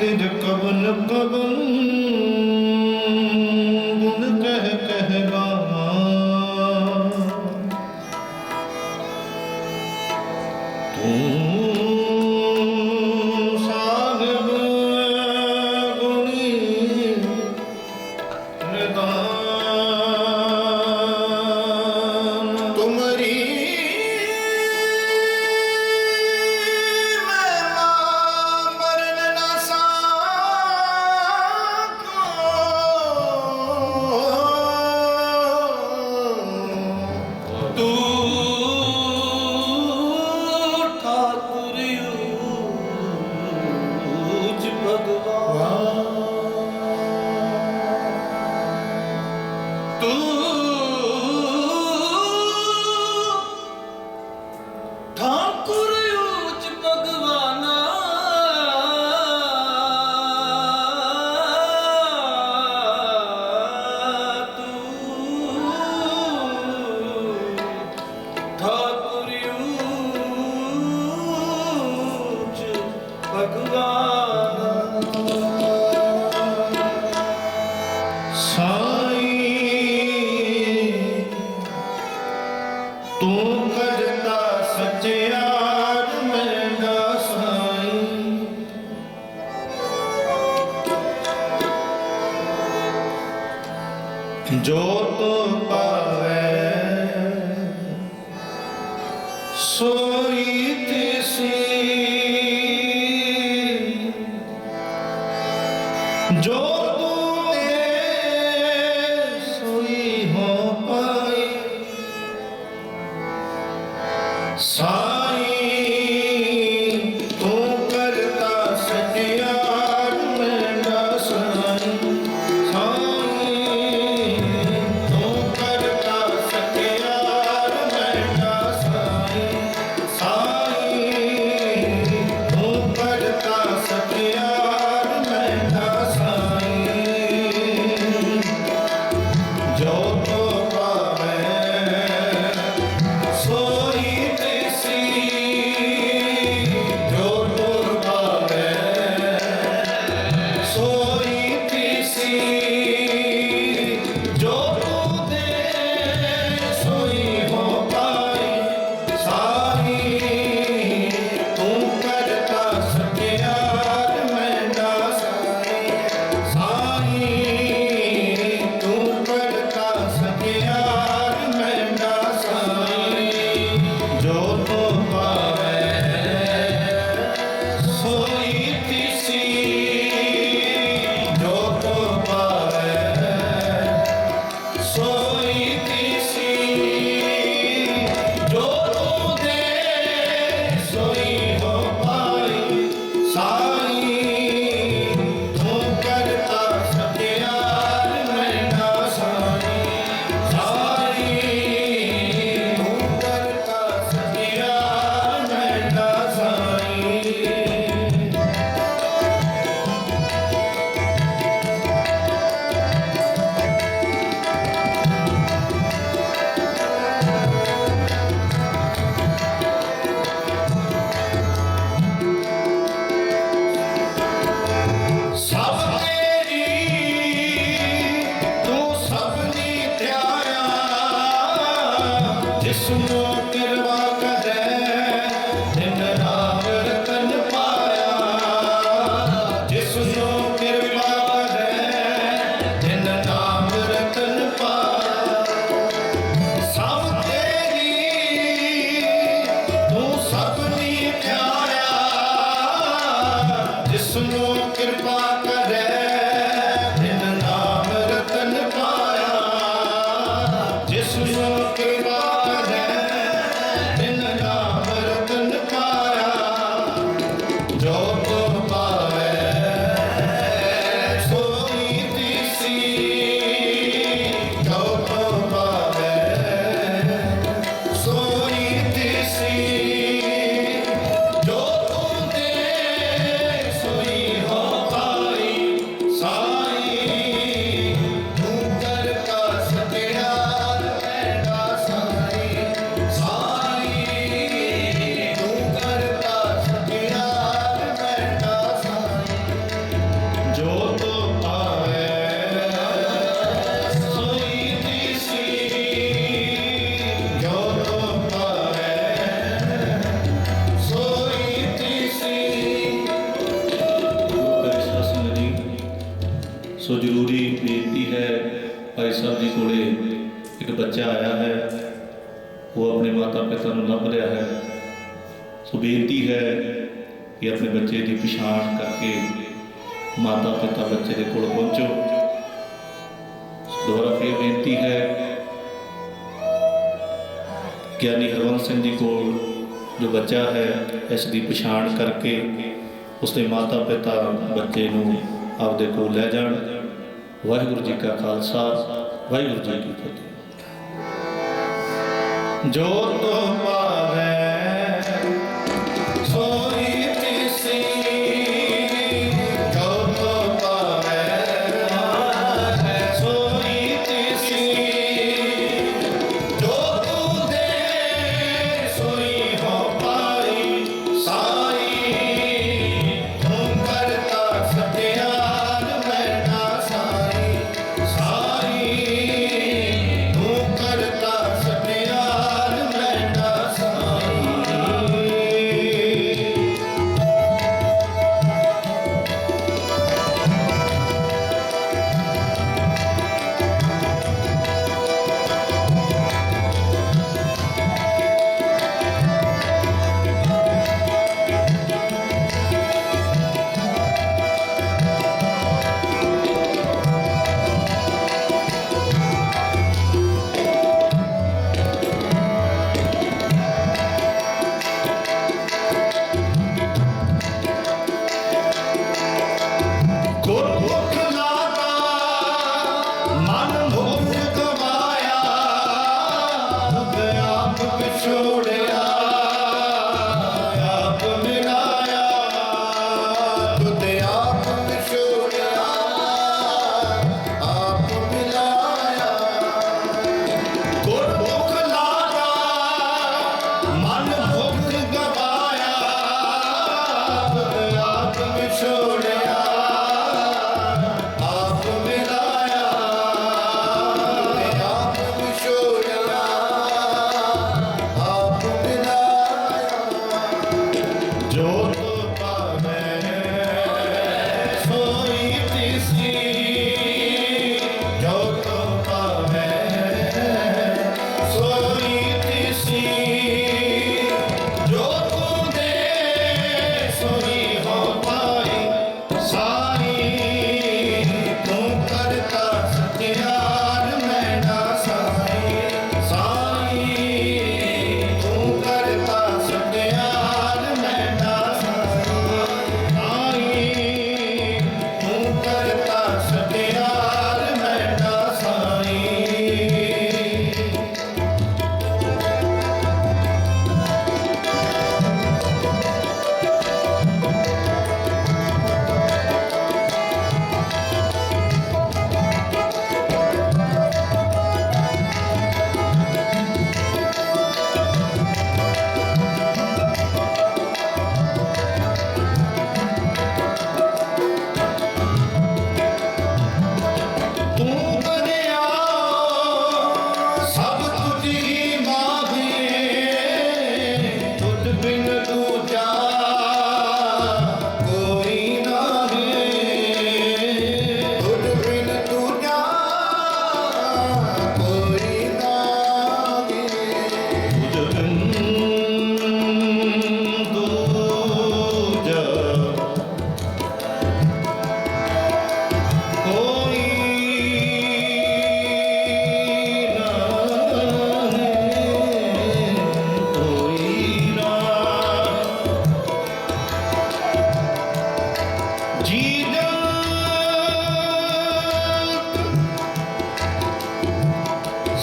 फिर कबल कबल 그가 ਮਾਤਾ ਪਿਤਾ ਨੂੰ ਲੱਭ ਰਿਹਾ ਹੈ। ਸੋ ਬੇਨਤੀ ਹੈ ਕਿ ਆਪਣੇ ਬੱਚੇ ਦੀ ਪਛਾਣ ਕਰਕੇ ਮਾਤਾ ਪਿਤਾ ਬੱਚੇ ਦੇ ਕੋਲ ਪਹੁੰਚੋ। ਦੁਬਾਰਾ ਫੇਰ ਬੇਨਤੀ ਹੈ ਗਿਆਨੀ ਹਰਵੰਦ ਸਿੰਘ ਜੀ ਕੋਲ ਜੋ ਬੱਚਾ ਹੈ, ਇਸ ਦੀ ਪਛਾਣ ਕਰਕੇ ਉਸਦੇ ਮਾਤਾ ਪਿਤਾ ਬੱਚੇ ਨੂੰ ਆਪਦੇ ਕੋਲ ਲੈ ਜਾਣ। ਵਾਹਿਗੁਰੂ ਜੀ ਕਾ ਖਾਲਸਾ, ਵਾਹਿਗੁਰੂ ਜੀ ਕੀ ਫਤਿਹ। ਜੋ ਤੁਮ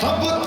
সভ্যতা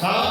How